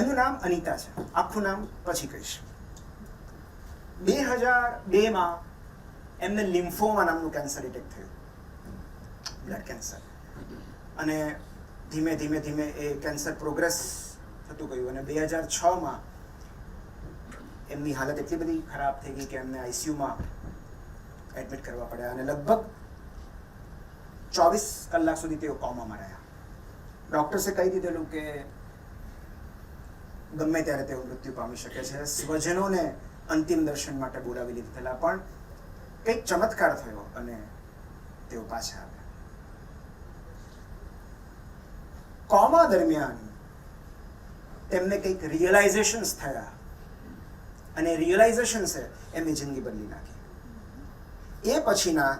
એમનું નામ અનિતા છે. આખું નામ પછી કહીશ બે હજાર બેમાં એમને લિમ્ફોમા નામનું કેન્સર એટેક થયું. બ્લડ કેન્સર અને ધીમે ધીમે ધીમે એ કેન્સર પ્રોગ્રેસ થતું ગયું. અને બે હજાર છમાં એમની હાલત એટલી બધી ખરાબ થઈ ગઈ કે એમને આઈસીયુમાં એડમિટ કરવા પડ્યા. અને લગભગ ચોવીસ કલાક સુધી તેઓ કોમામાં રહ્યા. ડૉક્ટર્સે કહી દીધેલું કે ગમે ત્યારે તેઓ મૃત્યુ પામી શકે છે. સ્વજનોને અંતિમ દર્શન માટે બોલાવી લીધેલા પણ કંઈક ચમત્કાર થયો અને તેઓ પાછા આવ્યા. કોમા દરમિયાન તેમને કંઈક રિયલાઇઝેશન્સ થયા અને રિયલાઇઝેશન્સે એમની જિંદગી બદલી નાખી. એ પછીના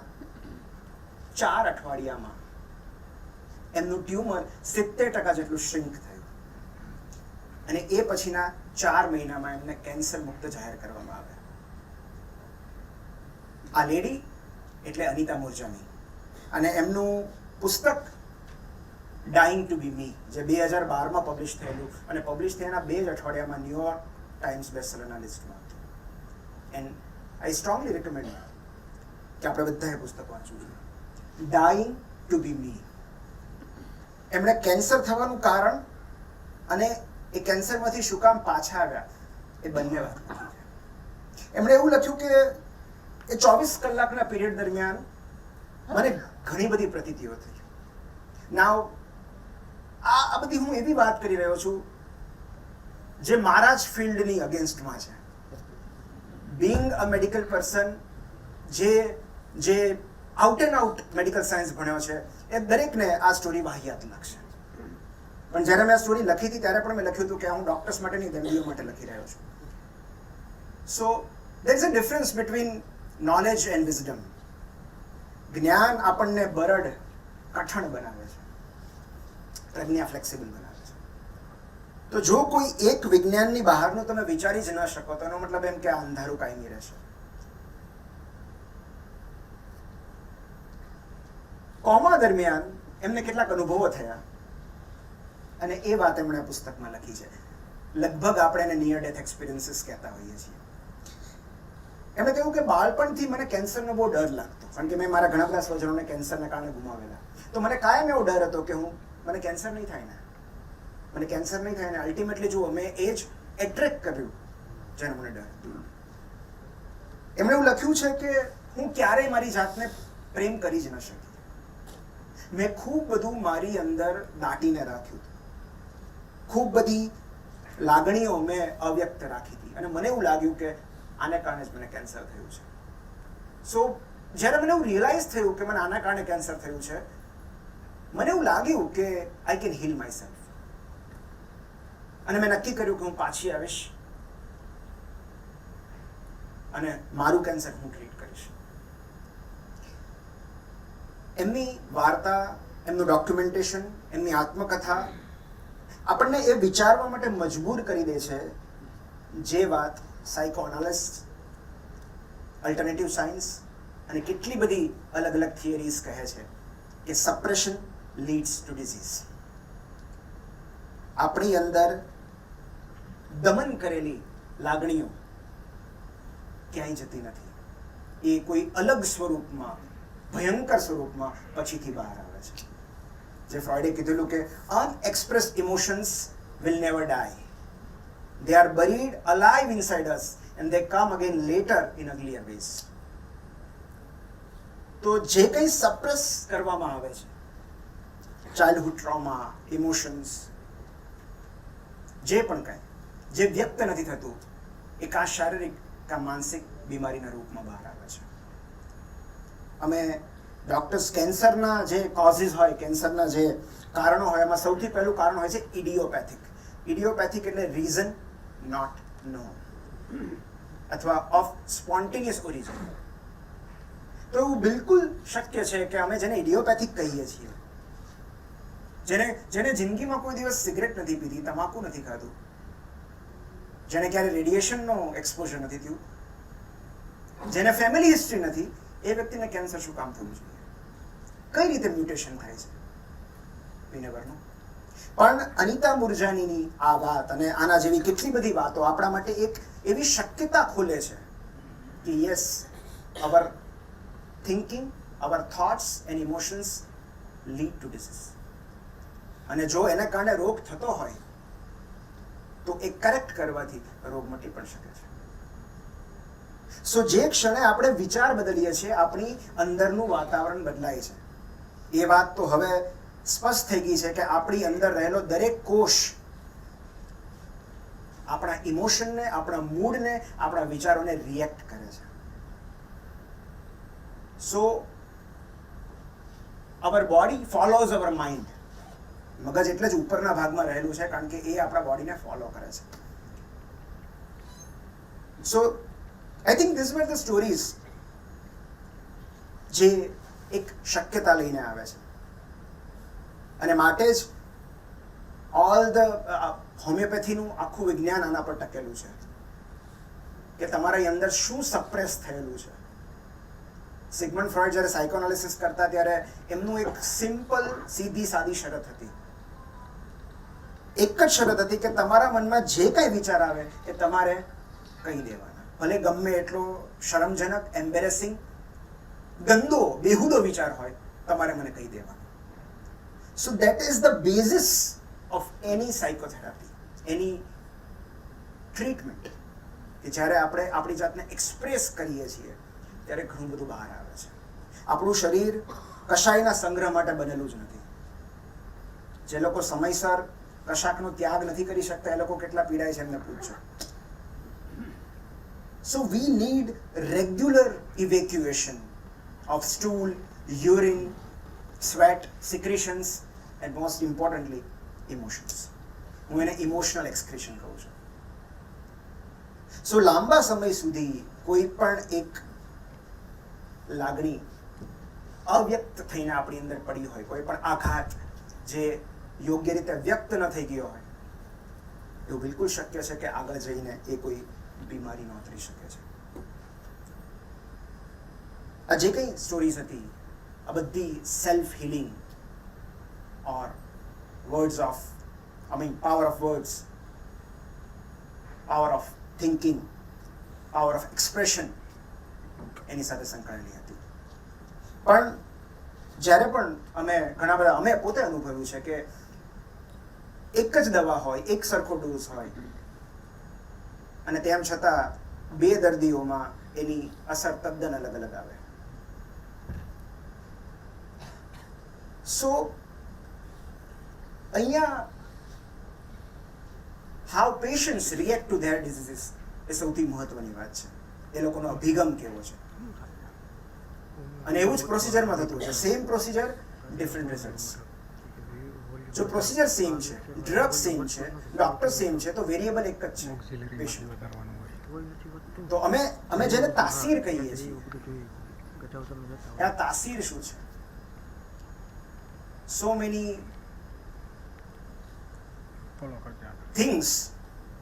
ચાર અઠવાડિયામાં એમનું ટ્યુમર સિત્તેર ટકા જેટલું શ્રિંક થયું. અને એ પછીના ચાર મહિનામાં એમને કેન્સર મુક્ત જાહેર કરવામાં આવ્યા આ લેડી એટલે અનિતા મુરજાની. અને એમનું પુસ્તક, ડાઇંગ ટુ બી મી, જે બે હજાર બારમાં પબ્લિશ થયેલું અને પબ્લિશ થયાના બે જ અઠવાડિયામાં ન્યુયોર્ક ટાઈમ્સ બેસ્ટસેલરના લિસ્ટમાં હતું. એન્ડ આઈ સ્ટ્રોંગલી રેકમેન્ડ કે આપણે બધાએ પુસ્તક વાંચવું જોઈએ. Dying to be me. એમણે કેન્સર થવાનું કારણ અને એ કેન્સરમાંથી શું કામ પાછા આવ્યા? એ બંને વાત એમણે એવું લખ્યું કે એ ચોવીસ કલાકના પીરિયડ દરમિયાન મને ઘણી બધી પ્રતિતિઓ થઈ. નાવ આ આ બધી હું એવી વાત કરી રહ્યો છું જે મારા જ ફિલ્ડની અગેન્સ્ટમાં છે. બિંગ અ મેડિકલ પર્સન જે જે out and out medical science ભણ્યો છે, એ દરેકને આ સ્ટોરી વાહિયાત લાગશે. પણ જ્યારે મેં આ સ્ટોરી લખી હતી, ત્યારે પણ મેં લખ્યું હતું કે હું ડોક્ટર્સ માટે દર્દીઓ માટે લખી રહ્યો છું. So there is a difference between knowledge and wisdom જ્ઞાન આપણને બરડ, કઠણ બનાવે છે. પ્રજ્ઞા ફ્લેક્સિબલ બનાવે છે. તો જો કોઈ એક વિજ્ઞાનની બહારનું તમે વિચારી જ ન શકો, તો એનો મતલબ એમ કે આ અંધારું કાયમી રહેશે. કોમા દરમિયાન એમને કેટલાક અનુભવો થયા. અને એ વાત એમણે પુસ્તકમાં લખી છે. લગભગ આપણે એને નિયર ડેથ એક્સપિરિયન્સીસ કહેતા હોઈએ છીએ. એમણે કહ્યું કે બાળપણથી મને કેન્સરનો બહુ ડર લાગતો, કારણ કે મેં મારા ઘણા બધા સ્વજનોને કેન્સરને કારણે ગુમાવેલા. તો મને કાયમ એવો ડર હતો કે હું, મને કેન્સર નહીં થાય ને. મને કેન્સર નહીં થાય ને. અલ્ટિમેટલી જુઓ મેં એ જ એટ્રેક્ટ કર્યું, જેનો મને ડર એમણે એવું લખ્યું છે કે હું ક્યારેય મારી જાતને પ્રેમ કરી જ ન શકી. મેં ખૂબ બધું મારી અંદર દાટીને રાખ્યું હતું. ખૂબ બધી લાગણીઓ મેં અવ્યક્ત રાખી હતી. અને મને એવું લાગ્યું કે આને કારણે જ મને કેન્સર થયું છે. સો જ્યારે મને એવું રિયલાઇઝ થયું કે મને આના કારણે કેન્સર થયું છે, મને એવું લાગ્યું કે I can heal my self અને મેં નક્કી કર્યું કે હું પાછી આવીશ અને મારું કેન્સર હું ટ્રીટ કરીશ. એમની વાર્તા, એમનું ડોક્યુમેન્ટેશન એમની આત્મકથા આપણને એ વિચારવા માટે મજબૂર કરી દે છે જે વાત સાયકોએનાલિસ્ટ અલ્ટરનેટિવ સાયન્સ અને કેટલી બધી અલગ અલગ થિયરીઝ કહે છે કે સપ્રેશન લીડ્સ ટુ ડિઝીઝ આપણી અંદર દમન કરેલી લાગણીઓ ક્યાંય જતી નથી. એ કોઈ અલગ સ્વરૂપમાં, ભયંકર સ્વરૂપમાં પછીથી બહાર આવે છે. જે ફ્રોઈડે કીધેલું કે unexpressed emotions will never die they are buried alive inside us and they come again later in uglier ways તો જે કંઈ સપ્રેસ કરવામાં આવે છે ચાઇલ્ડહુડ ટ્રોમા ઇમોશન્સ જે પણ કંઈ, જે વ્યક્ત નથી થતું, એ કાં શારીરિક, કાં માનસિક બીમારીના રૂપમાં બહાર આવે છે. અમે ડોક્ટર્સ કેન્સરના જે કોઝિસ હોય, કેન્સરના જે કારણો હોય, એમાં સૌથી પહેલું કારણ હોય છે ઇડિયોપેથિક ઇડિયોપેથિક એટલે રીઝન નોટ નો અથવા ઓફ સ્પોન્ટેનિયસ ઓરિજિન તો એવું બિલકુલ શક્ય છે કે અમે જેને ઇડિયોપેથિક કહીએ છીએ, જેને જેને જિંદગીમાં કોઈ દિવસ સિગરેટ નથી પીધી, તમાકુ નથી ખાધું, જેને ક્યારે રેડિયેશનનો એક્સપોઝર નથી થયું, જેને ફેમિલી હિસ્ટ્રી નથી એ વ્યક્તિને કેન્સર શું કામ થવું જોઈએ કઈ રીતે મ્યુટેશન થાય છે? વિનેગરનું પણ અનિતા મુરજાનીની આ વાત અને આના જેવી કેટલી બધી વાતો આપણા માટે એક એવી શક્યતા ખોલે છે કે yes our thinking our thoughts and emotions lead to disease અને જો એને કારણે રોગ થતો હોય, તો એ કરેક્ટ કરવાથી રોગ મટી પણ શકે છે. સો જે ક્ષણે આપણે વિચાર બદલીએ છીએ, આપણી અંદરનું વાતાવરણ બદલાય છે. એ વાત તો હવે સ્પષ્ટ થઈ ગઈ છે કે આપણી અંદર રહેલો દરેક કોષ આપણા ઇમોશનને, આપણા મૂડને, આપણા વિચારોને રિએક્ટ કરે છે. So our body follows our mind મગજ એટલે જ ઉપરના ભાગમાં રહેલું છે, કારણ કે એ આપણા બોડીને ફોલો કરે છે. So I think this were the stories જે એક શક્યતા લઈને આવે છે. અને માટે જ ઓલ ધ હોમિયોપેથીનું આખું વિજ્ઞાન આના પર ટકેલું છે. કે તમારી અંદર શું સપ્રેસ થયેલું છે. સિગમન્ડ ફ્રોઈડ જ્યારે સાયકોનાલિસિસ કરતા ત્યારે એમનું એક સિમ્પલ સીધી, સાદી શરત હતી. એક જ શરત હતી કે તમારા મનમાં જે કંઈ વિચાર આવે એ તમારે કહી દેવાના. ભલે ગમે એટલો શરમજનક એમ્બેરેસિંગ ગંદો, બેહુદો વિચાર હોય, તમારે મને કહી દેવાનો. So that is the basis of any psychotherapy any treatment કે જ્યારે આપણે આપણી જાતને એક્સપ્રેસ કરીએ છીએ, ત્યારે ઘણું બધું બહાર આવે છે. આપણું શરીર કશાયના સંગ્રહ માટે બનેલું જ નથી. જે લોકો સમયસર કશાકનો ત્યાગ નથી કરી શકતા, એ લોકો કેટલા પીડાય છે એમને પૂછજો. So we need regular evacuation of stool, urine, sweat, secretions, and most importantly, emotions. હું એને ઇમોશનલ એક્સક્રેશન કહું છું સો લાંબા સમય સુધી કોઈ પણ એક લાગણી અવ્યક્ત થઈને આપણી અંદર પડી હોય કોઈ પણ આઘાત જે યોગ્ય રીતે વ્યક્ત ન થઈ ગયો હોય એવું બિલકુલ શક્ય છે કે આગળ જઈને એ કોઈ બીમારી નોતરી શકે છે. આ જે કંઈ સ્ટોરીઝ હતી, આ બધી self healing or words of I mean power of words power of thinking power of expression એની સાથે સંકળાયેલી હતી. પણ જ્યારે પણ અમે ઘણા બધા, અમે પોતે અનુભવ્યું છે કે એક જ દવા હોય, એક સરખો ડોઝ હોય અને તેમ છતાં બે દર્દીઓમાં એની અસર તદ્દન અલગ અલગ આવે. સો અહીંયા how patients react to their diseases એ સૌથી મહત્વની વાત છે. એ લોકોનો અભિગમ કેવો છે? અને એવું જ પ્રોસિજરમાં થતું છે સેમ પ્રોસિજર ડિફરન્ટ રિઝલ્ટ્સ જો પ્રોસિજર સેમ છે ડ્રગ સેમ છે ડોક્ટર સેમ છે તો વેરિયેબલ એક જ છે તો અમે અમે જેને તાસીર કહીએ છીએ આ તાસીર શું છે સો મેની થિંગ્સ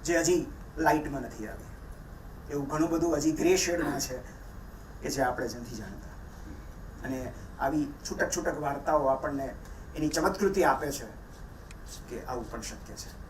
જે હજી લાઇટમાં નથી આવી એવું ઘણું બધું હજી ગ્રે શેડમાં છે કે જે આપણે જ નથી જાણતા. અને આવી છૂટક છૂટક વાર્તાઓ આપણને એની ચમત્કૃતિ આપે છે. કે આવું પણ શક્ય છે